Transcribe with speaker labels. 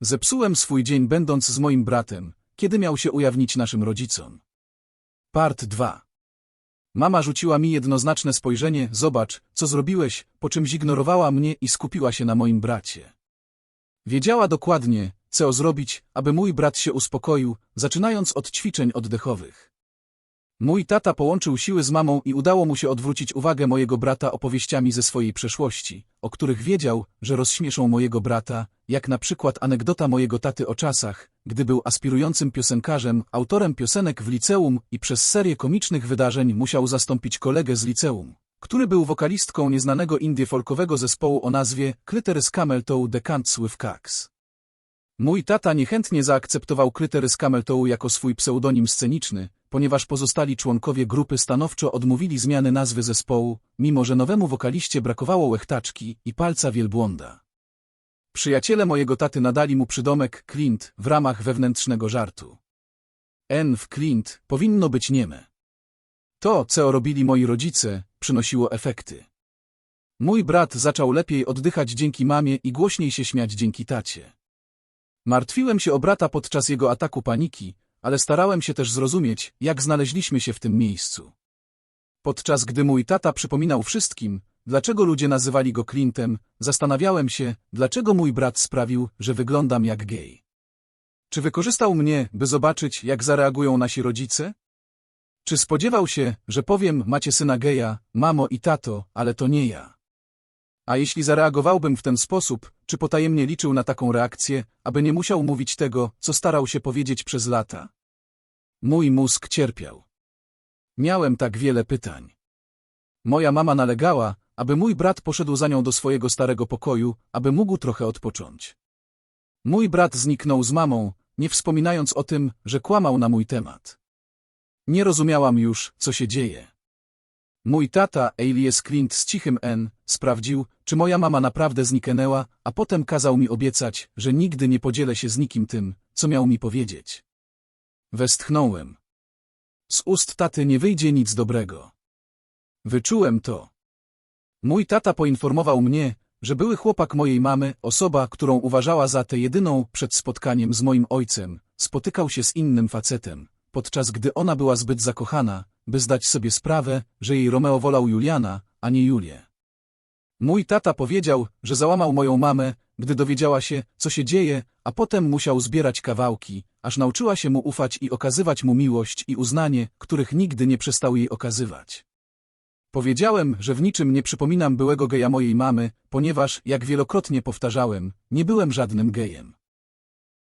Speaker 1: Zepsułem swój dzień będąc z moim bratem, kiedy miał się ujawnić naszym rodzicom. Part 2 Mama rzuciła mi jednoznaczne spojrzenie, zobacz, co zrobiłeś, po czym zignorowała mnie i skupiła się na moim bracie. Wiedziała dokładnie, co zrobić, aby mój brat się uspokoił, zaczynając od ćwiczeń oddechowych. Mój tata połączył siły z mamą i udało mu się odwrócić uwagę mojego brata opowieściami ze swojej przeszłości, o których wiedział, że rozśmieszą mojego brata, jak na przykład anegdota mojego taty o czasach, gdy był aspirującym piosenkarzem, autorem piosenek w liceum i przez serię komicznych wydarzeń musiał zastąpić kolegę z liceum, który był wokalistką nieznanego indie folkowego zespołu o nazwie Clitoris Camel Toe The Cants with Cax. Mój tata niechętnie zaakceptował Clitoris Camel Toe jako swój pseudonim sceniczny, ponieważ pozostali członkowie grupy stanowczo odmówili zmiany nazwy zespołu, mimo że nowemu wokaliście brakowało łechtaczki i palca wielbłąda. Przyjaciele mojego taty nadali mu przydomek Clint w ramach wewnętrznego żartu. N w Clint powinno być nieme. To, co robili moi rodzice, przynosiło efekty. Mój brat zaczął lepiej oddychać dzięki mamie i głośniej się śmiać dzięki tacie. Martwiłem się o brata podczas jego ataku paniki, ale starałem się też zrozumieć, jak znaleźliśmy się w tym miejscu. Podczas gdy mój tata przypominał wszystkim, dlaczego ludzie nazywali go Clintem, zastanawiałem się, dlaczego mój brat sprawił, że wyglądam jak gej. Czy wykorzystał mnie, by zobaczyć, jak zareagują nasi rodzice? Czy spodziewał się, że powiem, macie syna geja, mamo i tato, ale to nie ja? A jeśli zareagowałbym w ten sposób, czy potajemnie liczył na taką reakcję, aby nie musiał mówić tego, co starał się powiedzieć przez lata? Mój mózg cierpiał. Miałem tak wiele pytań. Moja mama nalegała, aby mój brat poszedł za nią do swojego starego pokoju, aby mógł trochę odpocząć. Mój brat zniknął z mamą, nie wspominając o tym, że kłamał na mój temat. Nie rozumiałam już, co się dzieje. Mój tata, alias Clint z cichym N, sprawdził, czy moja mama naprawdę zniknęła, a potem kazał mi obiecać, że nigdy nie podzielę się z nikim tym, co miał mi powiedzieć. Westchnąłem. Z ust taty nie wyjdzie nic dobrego. Wyczułem to. Mój tata poinformował mnie, że były chłopak mojej mamy, osoba, którą uważała za tę jedyną przed spotkaniem z moim ojcem, spotykał się z innym facetem, podczas gdy ona była zbyt zakochana, by zdać sobie sprawę, że jej Romeo wolał Juliana, a nie Julię. Mój tata powiedział, że załamał moją mamę, gdy dowiedziała się, co się dzieje, a potem musiał zbierać kawałki, aż nauczyła się mu ufać i okazywać mu miłość i uznanie, których nigdy nie przestał jej okazywać. Powiedziałem, że w niczym nie przypominam byłego geja mojej mamy, ponieważ, jak wielokrotnie powtarzałem, nie byłem żadnym gejem.